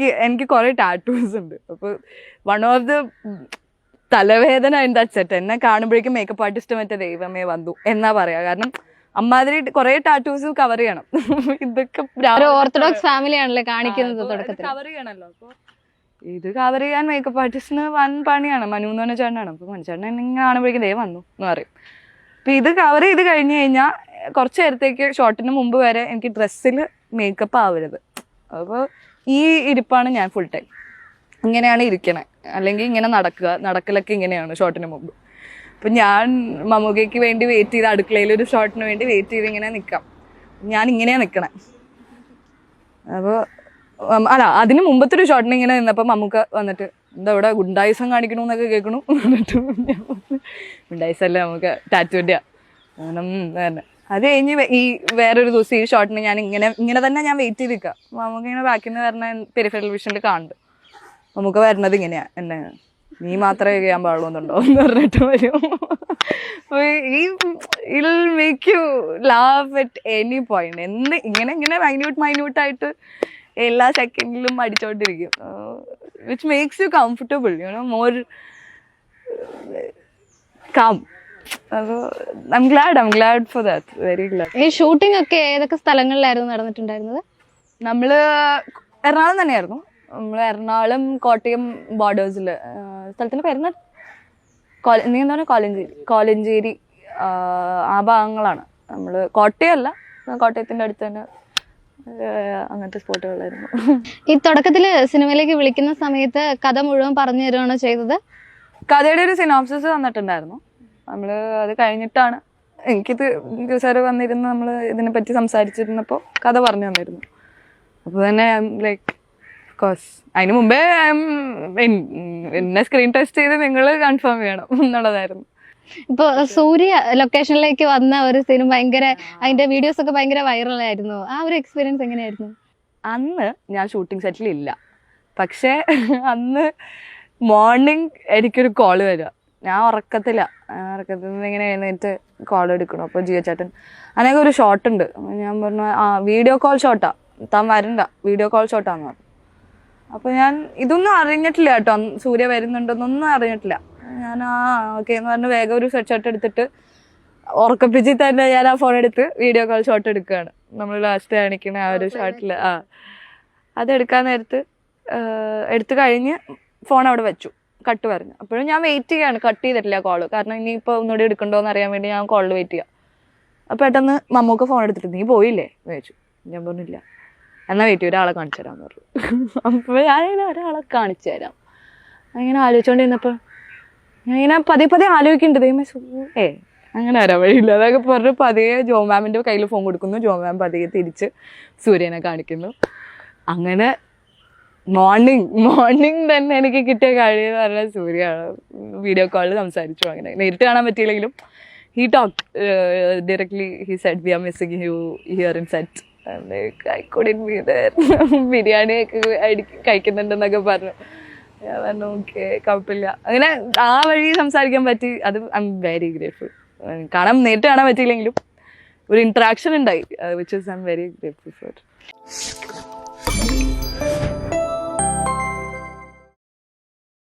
എനിക്ക് എനിക്ക് കുറെ ടാറ്റൂസ് ഉണ്ട്. അപ്പോൾ വൺ ഓഫ് ദ തലവേദന എന്താ സെറ്റ് എന്നെ കാണുമ്പോഴേക്കും മേക്കപ്പ് ആർട്ടിസ്റ്റ് മറ്റേ ദൈവമേ വന്നു എന്നാ പറയാ. കാരണം അമ്മാതിരി കുറെ ടാറ്റൂസ് കവർ ചെയ്യണം. ഇതൊക്കെ ഓർത്തഡോക്സ് ഫാമിലി ആണല്ലേ കാണിക്കുന്നത് തുടക്കത്തിൽ കവർ ചെയ്യണല്ലോ. അപ്പൊ ഇത് കവർ ചെയ്യാൻ മേക്കപ്പ് ആർട്ടിസ്റ്റിന് വൻ പണിയാണ്. മനു എന്ന് പറഞ്ഞ ചേട്ടനാണ്. അപ്പൊ മനുചേട്ടൻ ഇങ്ങനെ കാണുമ്പോഴേക്കും ദേ വന്നു എന്ന് പറയും. അപ്പൊ ഇത് കവർ ചെയ്ത് കഴിഞ്ഞു കഴിഞ്ഞാൽ കുറച്ച് നേരത്തേക്ക് ഷോട്ടിന് മുമ്പ് വരെ എനിക്ക് ഡ്രസ്സിൽ മേക്കപ്പ് ആവരുത്. അപ്പോൾ ഈ ഇരിപ്പാണ് ഞാൻ ഫുൾ ടൈം ഇങ്ങനെയാണ് ഇരിക്കണേ. അല്ലെങ്കിൽ ഇങ്ങനെ നടക്കുക. നടക്കലൊക്കെ ഇങ്ങനെയാണ് ഷോട്ടിന് മുമ്പ്. അപ്പം ഞാൻ മമ്മൂക്കയ്ക്ക് വേണ്ടി വെയിറ്റ് ചെയ്ത് അടുക്കളയിൽ ഒരു ഷോട്ടിന് വേണ്ടി വെയിറ്റ് ചെയ്ത് ഇങ്ങനെ നിൽക്കാം ഞാൻ ഇങ്ങനെയാണ് നിൽക്കണേ അപ്പോൾ അല്ല അതിന് മുമ്പത്തെ ഒരു ഷോട്ടിന് ഇങ്ങനെ നിന്നപ്പോൾ മമ്മൂക്ക വന്നിട്ട് എന്താ ഇവിടെ ഗുണ്ടായുസം കാണിക്കണു എന്നൊക്കെ കേൾക്കണു? എന്നിട്ട് ഞാൻ നമുക്ക് ഗുണ്ടായിസം കാരണം തന്നെ അത് കഴിഞ്ഞ് ഈ വേറൊരു ദിവസം ഈ ഷോട്ടിന് ഞാൻ ഇങ്ങനെ ഇങ്ങനെ തന്നെ ഞാൻ വെയിറ്റ് ചെയ്ത് നിൽക്കാം മമ്മൂക്ക ഇങ്ങനെ ബാക്കിൽ നിന്ന് വരണ പെരിഫറൽ വിഷനിൽ കാണുന്നുണ്ട്. നമുക്ക് വരണത് ഇങ്ങനെയാ. എന്നെ നീ മാത്രമേ ചെയ്യാൻ പാടുള്ളൂന്നുണ്ടോ എന്ന് പറഞ്ഞിട്ട് വരും. Make you laugh at any point എന്ത് ഇങ്ങനെ ഇങ്ങനെ മൈന്യൂട്ട് മൈന്യൂട്ടായിട്ട് എല്ലാ സെക്കൻഡിലും അടിച്ചോണ്ടിരിക്കും. Which makes you comfortable you know more calm അപ്പോൾ I'm glad I'm glad for that very glad ഈ ഷൂട്ടിംഗ് ഒക്കെ ഏതൊക്കെ സ്ഥലങ്ങളിലായിരുന്നു നടന്നിട്ടുണ്ടായിരുന്നത്? നമ്മൾ എറണാകുളം തന്നെയായിരുന്നു. നമ്മൾ എറണാകുളം കോട്ടയം ബോർഡേഴ്സിൽ സ്ഥലത്തിന്റെ പേര് കോല നീ എന്താ പറയുക? കോലഞ്ചേരി. കോലഞ്ചേരി ആ, ഭാഗങ്ങളാണ്. നമ്മൾ കോട്ടയമല്ല കോട്ടയത്തിന്റെ അടുത്ത് തന്നെ അങ്ങനത്തെ സ്പോട്ടുകളായിരുന്നു. ഈ തുടക്കത്തിൽ സിനിമയിലേക്ക് വിളിക്കുന്ന സമയത്ത് കഥ മുഴുവൻ പറഞ്ഞു തരുവാണോ ചെയ്തത്? കഥയുടെ ഒരു സിനോപ്സിസ് തന്നിട്ടുണ്ടായിരുന്നു. നമ്മൾ അത് കഴിഞ്ഞിട്ടാണ്. എനിക്കിത് സാറ് വന്നിരുന്ന് നമ്മൾ ഇതിനെ പറ്റി സംസാരിച്ചിരുന്നപ്പോൾ കഥ പറഞ്ഞു തന്നിരുന്നു. അപ്പോൾ തന്നെ ലൈക്ക് കോഴ്സ് അതിന് മുമ്പേ എന്നെ സ്ക്രീൻ ടെസ്റ്റ് ചെയ്ത് നിങ്ങൾ കൺഫേം ചെയ്യണം എന്നുള്ളതായിരുന്നു. ഇപ്പൊ സൂര്യ ലൊക്കേഷനിലേക്ക് വന്ന ഒരു സീനും ഭയങ്കര അതിന്റെ വീഡിയോസ് ഒക്കെ ഭയങ്കര വൈറലായിരുന്നു ആ ഒരു എക്സ്പീരിയൻസ് എങ്ങനെയായിരുന്നു? അന്ന് ഞാൻ ഷൂട്ടിംഗ് സെറ്റിൽ ഇല്ല. പക്ഷേ അന്ന് മോർണിംഗ് എനിക്കൊരു കോൾ വരിക ഞാൻ ഉറക്കത്തില്ല ഉറക്കത്തിൽ നിന്ന് ഇങ്ങനെ എഴുന്നേറ്റ് കോൾ എടുക്കണം. അപ്പോൾ ജിയോ ചേട്ടൻ അങ്ങനെയൊക്കെ ഒരു ഷോട്ട് ഉണ്ട്. ഞാൻ പറഞ്ഞു ആ വീഡിയോ കോൾ ഷോട്ടാ താൻ വരണ്ട. വീഡിയോ കോൾ ഷോട്ടാന്ന് പറഞ്ഞു. അപ്പോൾ ഞാൻ ഇതൊന്നും അറിഞ്ഞിട്ടില്ല കേട്ടോ. സൂര്യ വരുന്നുണ്ടെന്നൊന്നും അറിഞ്ഞിട്ടില്ല. ഞാൻ ആ ഓക്കെ എന്ന് പറഞ്ഞ് വേഗം ഒരു ഷോട്ട് എടുത്തിട്ട് ഉറക്കപ്പിച്ചിൽ തന്നെ ഞാൻ ആ ഫോൺ എടുത്ത് വീഡിയോ കോൾ ഷോട്ട് എടുക്കുകയാണ്. നമ്മൾ ലാസ്റ്റ് കാണിക്കുന്ന ആ ഒരു ഷോട്ടിൽ ആ. അതെടുക്കാൻ നേരത്ത് എടുത്ത് കഴിഞ്ഞ് ഫോൺ അവിടെ വെച്ചു. കട്ട് പറഞ്ഞു. അപ്പോഴും ഞാൻ വെയിറ്റ് ചെയ്യാണ് കട്ട് ചെയ്തിട്ടില്ല കോൾ കാരണം ഇനിയിപ്പോൾ ഒന്നുകൂടി എടുക്കണ്ടോ എന്ന് അറിയാൻ വേണ്ടി ഞാൻ കോളിൽ വെയിറ്റ് ചെയ്യാം. അപ്പോൾ പെട്ടെന്ന് മമ്മൂക്ക ഫോൺ എടുത്തിട്ട് നീ പോയില്ലേ? ചോദിച്ചു. ഞാൻ പറഞ്ഞില്ല എന്നാൽ വെയിറ്റ് ചെയ്യും ഒരാളെ കാണിച്ചു തരാമെന്ന് പറഞ്ഞു. അപ്പോൾ ഞാനിങ്ങനെ ഒരാളെ കാണിച്ചു തരാം. അങ്ങനെ ആലോചിച്ചുകൊണ്ടിരുന്നപ്പോൾ ഞാൻ ഇങ്ങനെ പതിയെ പതിയെ ആലോചിക്കുന്നുണ്ട്. ദൈവമേ ഏ അങ്ങനെ വരാൻ വഴിയില്ല. അതൊക്കെ പറഞ്ഞ് പതിയെ ജോ മാമിന്റെ കയ്യിൽ ഫോൺ കൊടുക്കുന്നു. ജോ മാം പതിയെ തിരിച്ച് സൂര്യനെ കാണിക്കുന്നു. അങ്ങനെ മോർണിംഗ് മോർണിംഗ് തന്നെ എനിക്ക് കിട്ടിയ കഴിവ് എന്ന് പറഞ്ഞാൽ സൂര്യയാണ്. വീഡിയോ കോളിൽ സംസാരിച്ചു അങ്ങനെ. നേരിട്ട് കാണാൻ പറ്റിയില്ലെങ്കിലും he talk directly he said we are missing you here in set I couldn't be there ബിരിയാണിയൊക്കെ അടിക്ക് കഴിക്കുന്നുണ്ടെന്നൊക്കെ പറഞ്ഞു. ഞാൻ പറഞ്ഞു ഓക്കെ കുഴപ്പമില്ല. അങ്ങനെ ആ വഴി സംസാരിക്കാൻ പറ്റി. അത് ഐ എം വെരി ഗ്രേറ്റ്ഫുൾ കാണാൻ നേരിട്ട് കാണാൻ പറ്റിയില്ലെങ്കിലും ഒരു ഇൻട്രാക്ഷൻ ഉണ്ടായി. Which is I am very grateful for